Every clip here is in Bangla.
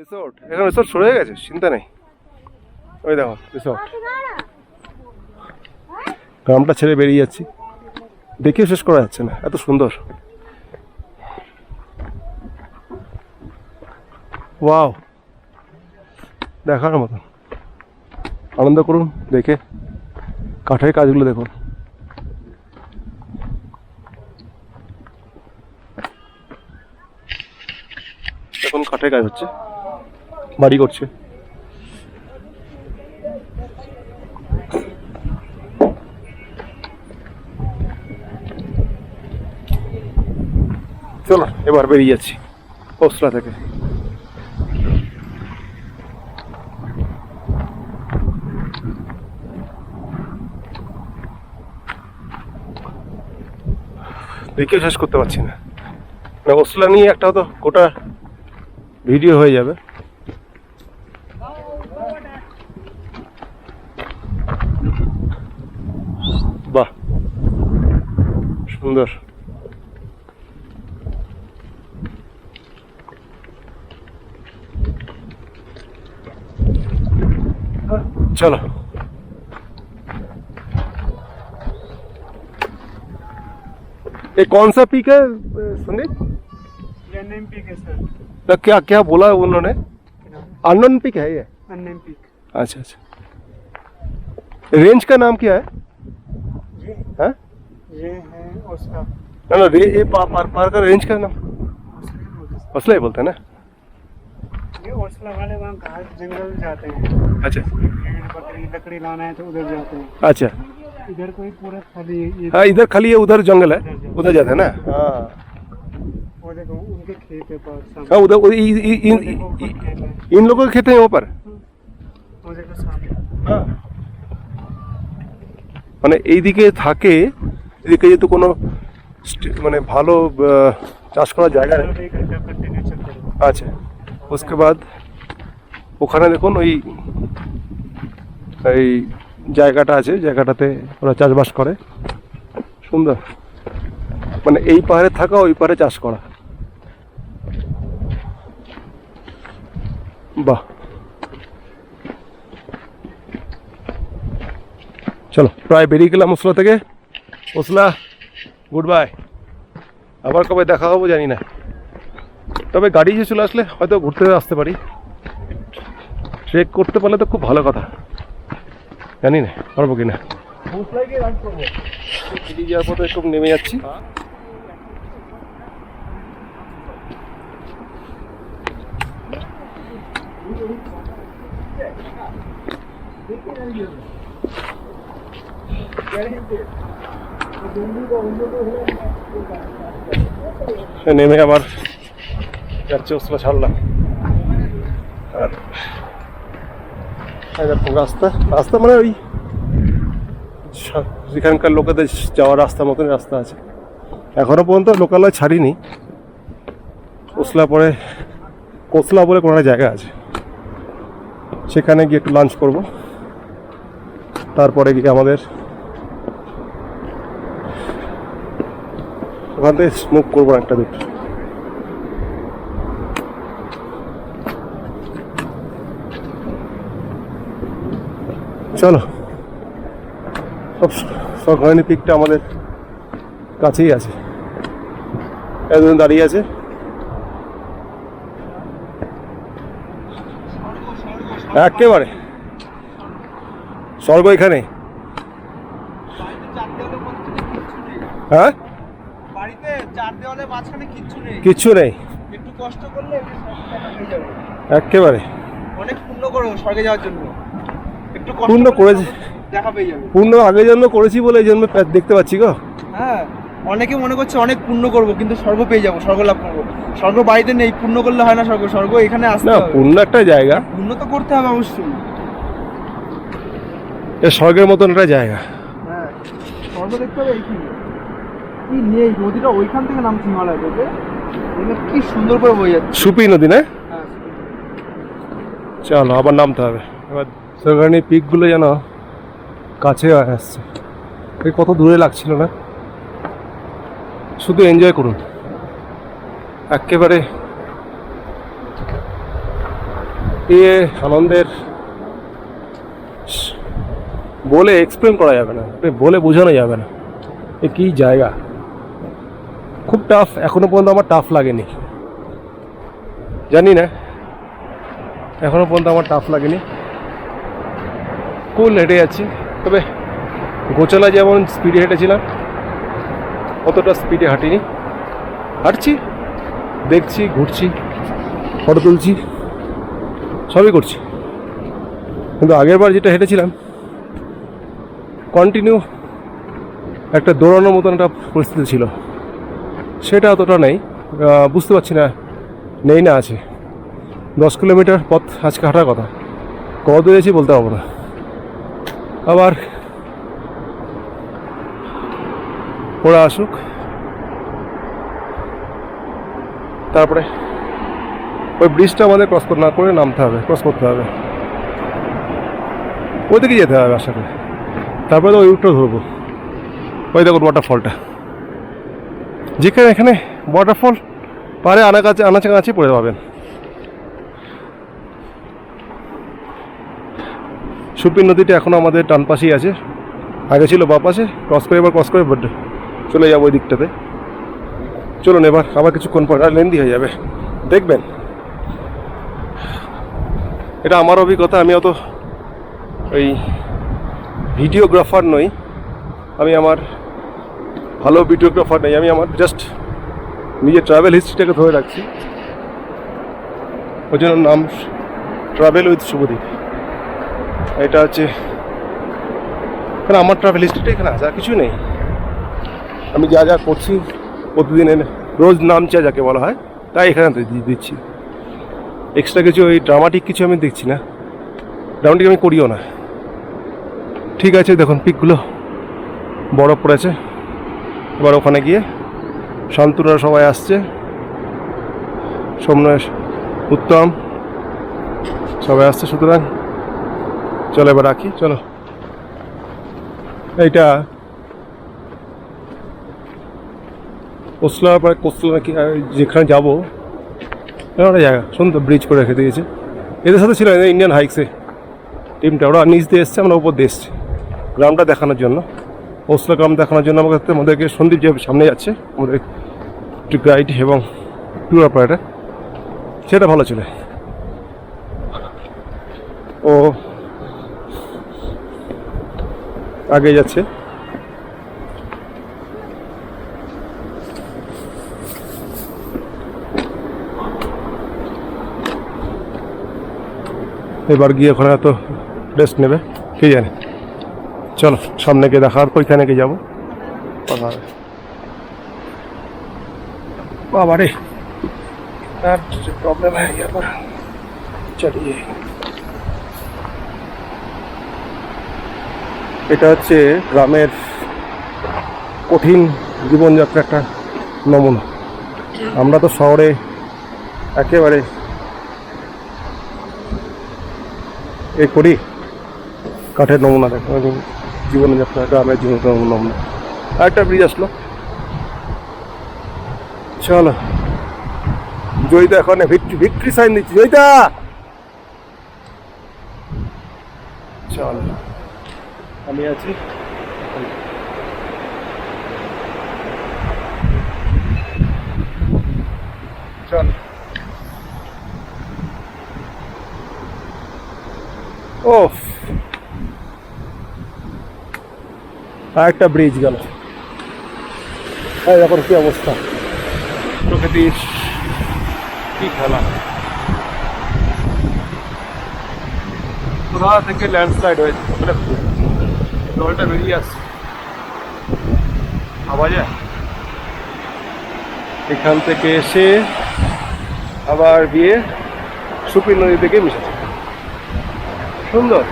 রিসোর্ট এখন রিসোর্ট হয়ে গেছে, চিন্তা নেই। ওই দেখো রিসোর্ট গ্রামটা ছেড়ে বেরিয়ে যাচ্ছি। দেখেও শেষ করা যাচ্ছে না, এত সুন্দর। ওয়াও। দেখার মতন। আনন্দ করুন, দেখে। কাঠের কাজগুলো দেখুন। এখন কাঠের কাজ হচ্ছে। বাড়ি করছে। চলো, এবার বেরিয়ে যাচ্ছি ওসলা থেকে। দেখেও শেষ করতে পারছি না। না ওসলা নিয়ে একটা তো গোটা ভিডিও হয়ে যাবে। সুন্দর चलो ये कौन सा पीक है संदीप एनएम पीक है सर तो क्या क्या बोला उन्होंने अननोन पीक है ये एनएम पीक अच्छा अच्छा रेंज का नाम क्या है ये हाँ? ये है उसका ना ना रे ये पा, पार, पार का रेंज का नाम असला ही बोलते हैं ना ये ओसला वाले वहाँ घास जंगल जाते हैं अच्छा भेड़ बकरी लकड़ी लाना है तो उधर जाते हैं अच्छा इधर कोई पूरा खाली ये हाँ इधर खाली ये उधर जंगल है उधर जाते हैं ना हाँ वो देखो उनके खेत है पास सामने हाँ उधर उ- इ- इ- वो इन देखो ऊपर इ- खेत है इन लोगों के खेत हैं वहाँ पर वो देखो सामने হ্যাঁ। মানে এইদিকে থাকে এদিকে যেহেতু কোনো স্টে- মানে ভালো আহ, চাষ করার জায়গা নেই एक घंटा कंटिन्यू चलते रहो আচ্ছা उसके बाद ওখানে দেখুন ওই এই জায়গাটা আছে জায়গাটাতে ওরা চাষবাস করে সুন্দর মানে এই পাহাড়ে থাকা ওই পাহাড়ে চাষ করা বাহ চলো প্রায় বেরিয়ে গেলাম ওসলা থেকে ওসলা গুড বাই আবার কবে দেখা হব জানি না। তবে গাড়ি যে চলে আসলে হয়তো ঘুরতে আসতে পারি। ট্রেক করতে পারলে তো খুব ভালো কথা। জানি না, পারব কি না যাওয়ার একটু নেমে যাচ্ছি। নেমে আবার যাচ্ছে ওসলা ছাড়লাম আর রাস্তা রাস্তা মানে ওই যেখানকার লোকেদের যাওয়ার রাস্তা মতন রাস্তা আছে। এখনও পর্যন্ত লোকালয় ছাড়িনি। কোসলা পরে, কোসলা বলে কোনো জায়গা আছে। সেখানে গিয়ে একটু লাঞ্চ করব। তারপরে গিয়ে আমাদের ওখান থেকে স্মোক করব একটা দুটো। চলো। সব সরকারি পিকটা আমাদের কাছেই আছে। একজন দাঁড়িয়ে আছে। একেবারে। স্বর্গ এখানে। হ্যাঁ? দেওয়ালের মাঝখানে কিচ্ছু নেই। কিচ্ছু নেই। একটু কষ্ট করলে একেবারে। অনেক পূর্ণ করো স্বর্গে যাওয়ার জন্য। একটু পূর্ণ করেছি। দেখা পেয়ে যাবে। পূর্ণ আগের জন্য করেছি বলে এই জন্য দেখতে পাচ্ছি গো। হ্যাঁ অনেকে মনে করছে অনেক পূর্ণ করব কিন্তু স্বর্গ পেয়ে যাব স্বর্গ লাভ করব। স্বর্গ বাড়িতে নেই পূর্ণ করলে হয় না স্বর্গ। স্বর্গ এখানে আসতে না পূর্ণ একটা জায়গা। পূর্ণ তো করতে হবে অবশ্যই। স্বর্গের মতন একটা জায়গা। হ্যাঁ স্বর্গ দেখতে হবে এইখানে। কি নেই? নদীটা ওইখান থেকে নামছে হিমালয় থেকে কি সুন্দর করে বয়ে যাচ্ছে। সুপি নদী না? হ্যাঁ চলো আবার নামতে হবে। এবার সরকারি পিকগুলো যেন কাছে আসছে। এই কত দূরে লাগছিল না? শুধু এনজয় করুন। একেবারে এ আনন্দের বলে এক্সপ্লেন করা যাবে না। বলে বোঝানো যাবে না। এ কী জায়গা? খুব টাফ এখনও পর্যন্ত আমার টাফ লাগেনি। জানি না, এখনও পর্যন্ত আমার টাফ লাগেনি। কুল হেঁটে যাচ্ছি, তবে গোচালা যেমন স্পিডে হেঁটেছিলাম, অতটা স্পিডে হাঁটিনি। হাঁটছি, দেখছি, ঘুরছি ফটো তুলছি, সবই করছি। কিন্তু আগের বার যেটা হেঁটেছিলাম কন্টিনিউ একটা দৌড়ানোর মতন একটা পরিস্থিতি ছিল। সেটা অতটা নেই। বুঝতে পারছি না, নেই না আছে। দশ কিলোমিটার পথ আজকে হাঁটার কথা। কত দূরেছি বলতে পারব না। আবার ওরা আসুক। তারপরে ওই ব্রিজটা আমাদের ক্রস না করে নামতে হবে ক্রস করতে হবে। ওদিকে যেতে হবে আশা করি। তারপরে তো ওই রুটটা ধরবো। ওই দেখুন ওয়াটারফলটা যেখানে এখানে ওয়াটারফল পারে আনাকাছে আনাচে কাছে পড়ে পাবেন। সুপিন নদীটা এখনও আমাদের টান পাশেই আছে। আগে ছিল বা পাশে ক্রস করে এবার ক্রস করে চলে যাব ওই দিকটাতে চলুন এবার, আবার কিছুক্ষণ পর আর লেন্দি হয়ে যাবে। দেখবেন। এটা আমার অভিজ্ঞতা, আমি অত ওই ভিডিওগ্রাফার নই। আমি আমার ভালো ভিডিওগ্রাফার নেই। আমি আমার জাস্ট নিজের ট্রাভেল হিস্ট্রিটাকে ধরে রাখছি। ওই জন্য নাম ট্রাভেল উইথ শুভদীপ এটা হচ্ছে কারণ আমার ট্রাভেল হিস্ট্রিটা এখানে আছে, আর কিছু নেই। আমি যা যা করছি প্রতিদিনের, রোজ নামচা যাকে বলা হয়, তাই এখানে দিচ্ছি। এক্সট্রা কিছু ওই ড্রামাটিক কিছু আমি দেখছি না। ড্রামাটিক আমি করিও না। ঠিক আছে, দেখুন, পিকগুলো বরফ পড়েছে। এবার ওখানে গিয়ে শান্তরা সবাই আসছে। সোমনয় উত্তম সবাই আসছে, সুতরাং চলো এবার রাখি, চলো। এইটা কোসলার পরে কোসলা নাকি যেখানে যাব একটা জায়গা, সুন্দর ব্রিজ করে রেখে দিয়েছে। এদের সাথে ছিল ইন্ডিয়ান হাইক্সে টিমটা ওরা নিচ দিয়ে এসছে, আমরা উপর দিয়ে এসছি। গ্রামটা দেখানোর জন্য। গ্রাম দেখানোর জন্য আমাকে আমাদেরকে সন্দীপ যে সামনে যাচ্ছে, আমাদের একটু গাইড এবং ট্যুর অপারেটার সেটা ভালো ছিল। ও আগে যাচ্ছে। এবার গিয়ে ওখানে তো রেস্ট নেবে, কে জানে। চলো, সামনে গিয়ে দেখার ওইখানে গিয়ে যাব। কথা হবে। বাবা রে প্রবলেম এটা হচ্ছে গ্রামের কঠিন জীবনযাত্রা একটা নমুনা। আমরা তো শহরে একেবারে এ করি, কাঠের নমুনা দেখো জীবনযাত্রা গ্রামের জীবন নমুনা আর একটা ব্রিজ আসলো। চলো। জয়িতা এখন ভিক্ট্রি সাইন দিচ্ছি। জয়িতা! চল। আমি আছি চল ও আর একটা ব্রিজ গেল। এই এখন কি অবস্থা। প্রকৃতির কি খেলা। কোথা থেকে ল্যান্ডস্লাইড হয়েছে? মানে জলটা বেরিয়ে আসছে। যায় এখান থেকে এসে আবার গিয়ে সুপির নদী থেকে মিশেছে। সুন্দর।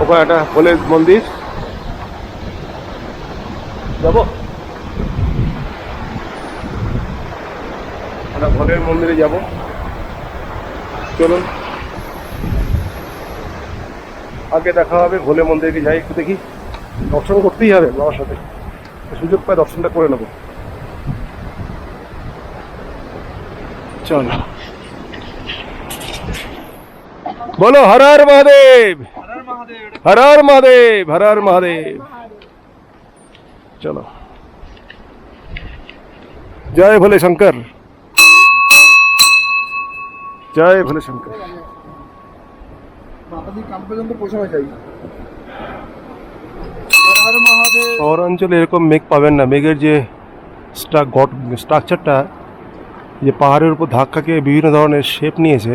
ওখানে একটা ভোলের মন্দির। যাব। আমরা ভোলের মন্দিরে যাব। চলুন। আগে দেখা হবে, ভোলে মন্দিরে যাই একটু দেখি। দর্শন করতেই হবে বাবার সাথে। সুযোগ পায় দর্শনটা করে নেব। চল। বলো মহাদেব হর মহাদেব। হর হর মহাদেব, হর হর মহাদেব। চলো। জয় ভোলে শঙ্কর জয় ভোলে শঙ্কর শহরাঞ্চলে এরকম মেঘ পাবেন না। মেঘের যে স্ট্রাকচারটা যে পাহাড়ের উপর ধাক্কা খেয়ে বিভিন্ন ধরনের শেপ নিয়েছে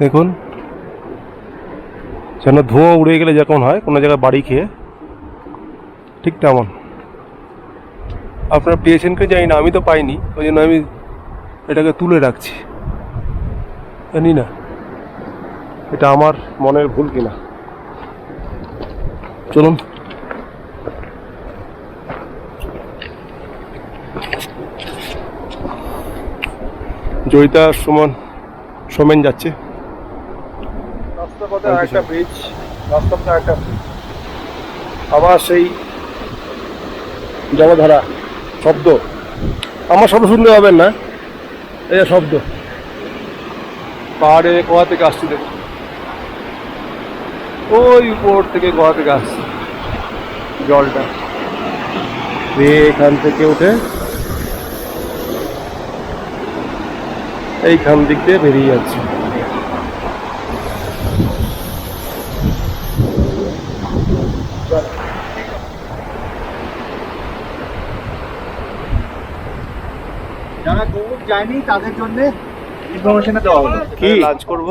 দেখুন। যেন ধোঁয়া উড়ে গেলে যেমন হয় কোনো জায়গায় বাড়ি খেয়ে ঠিক তেমন। আপনারা পেয়েছেন কি জানি না আমি তো পাইনি ওই জন্য আমি এটাকে তুলে রাখছি। জানি না এটা আমার মনের ভুল কিনা। চলুন। জয়িতা সুমন সোমেন যাচ্ছে। একটা ব্রিজ একটা আবার সেই জলধারা। শব্দ। আমার শব্দ শুনতে পাবেন না। এই শব্দ। পাহাড়ে গোয়া থেকে আসছি দেখুন ওই উপর থেকে গোয়া থেকে আসছি। জলটা। এখান থেকে উঠে এইখান দিক দিয়ে বেরিয়ে যাচ্ছে যারা গৌড় যায়নি তাদের জন্য ইনফরমেশনটা দেওয়া হলো। কি? লাঞ্চ করব?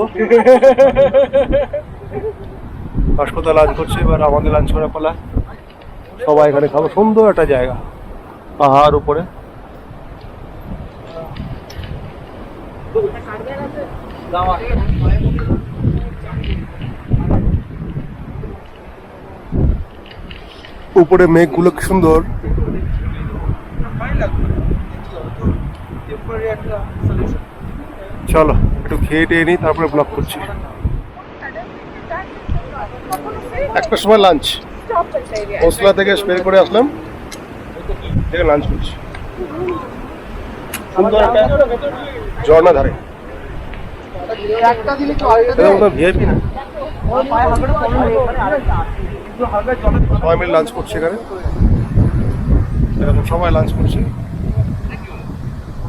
হাসপাতাল লাঞ্চ করছে এবার আমাদের লাঞ্চ করার পালা। সবাই এখানে খাব। সুন্দর একটা জায়গা পাহাড় উপরে। উপরে মেঘগুলো কি সুন্দর। চলো, একটু খেয়ে টেয়ে নিই, তারপরে ব্লগ করছি। একটা সময় লাঞ্চ ওসলা থেকে স্পের করে আসলাম। থেকে লাঞ্চ করছি। সুন্দর একটা ঝর্ণা ধারে। ভিআইপি না? সবাই মিলে লাঞ্চ করছি এখানে। এরকম সবাই লাঞ্চ করছি।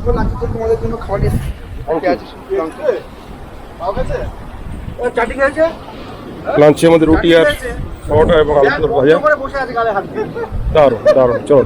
লাঞ্চের জন্য তোমাদের জন্য খাবার এসেছি। ও, চাটনি লাঞ্চে আমাদের রুটি আর পরোটা এবং আলু ভাজা। দারুণ দারুণ চল।